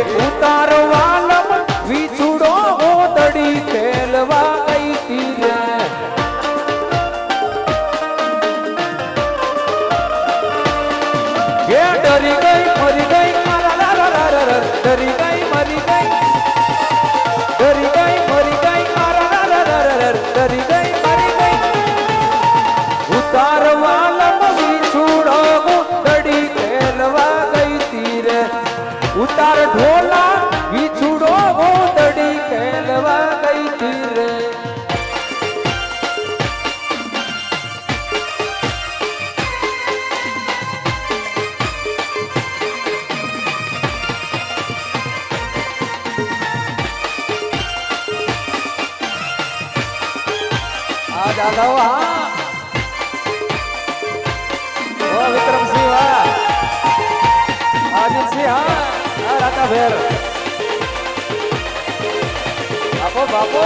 ઉતારવા ભોલા વિછુડો ભોતડી ખેલવા ગઈ થી રે જાદવ હા ઓ વિક્રમસિંહ હા આદિલસિંહ હા કાકા ભેર બાપો બાપો.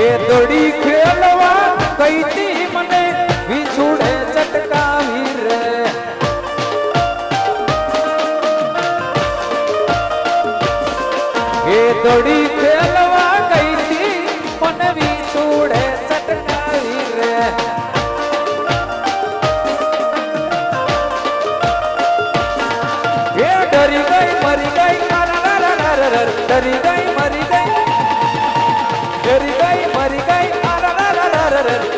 એ દોડી ખેલવા કઈ ઘડી ફેલવા ગઈ પનવી છોડે ચટકાવી રે એ ડરી ગઈ મરી ગઈ ડરી ગઈ મરી ગઈ ડરી ગઈ મરી ગઈ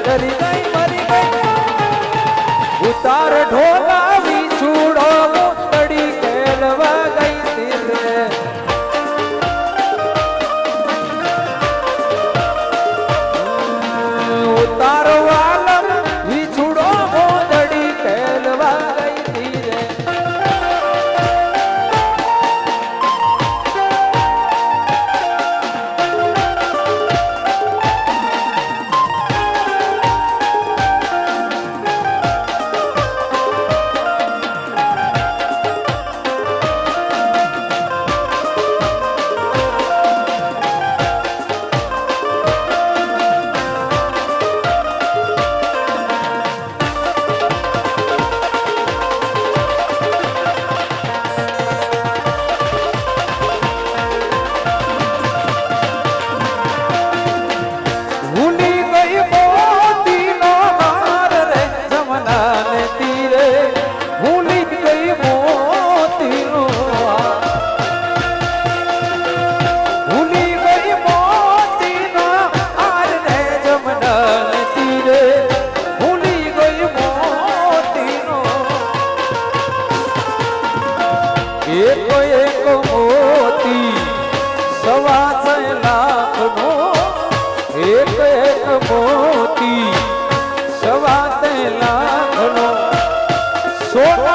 ડરી ગઈ professor.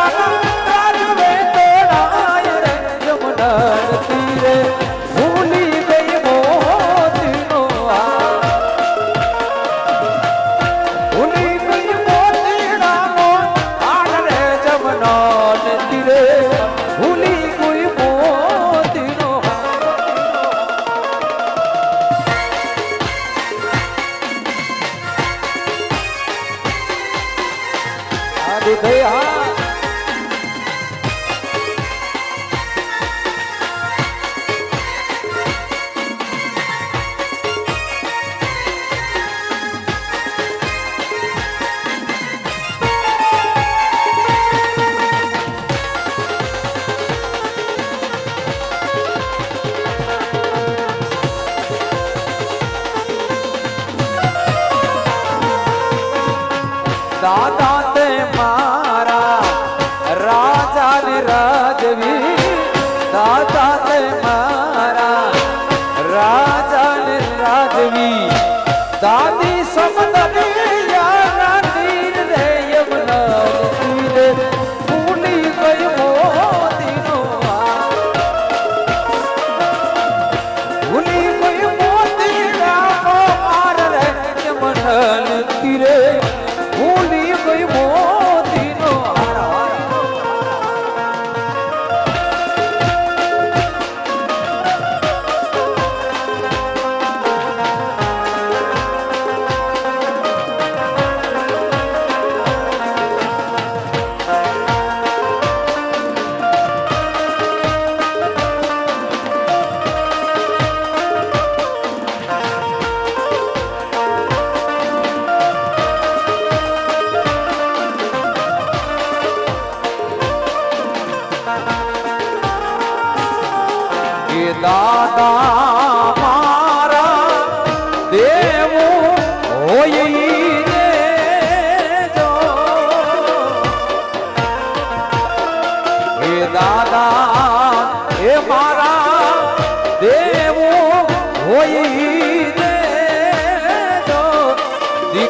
దాదా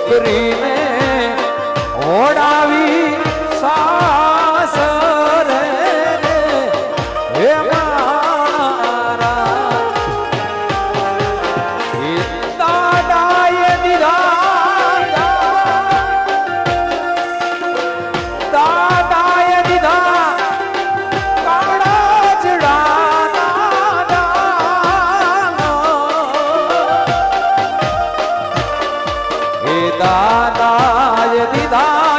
દીકરીને ઓડાવી હે દાદાએ દીધા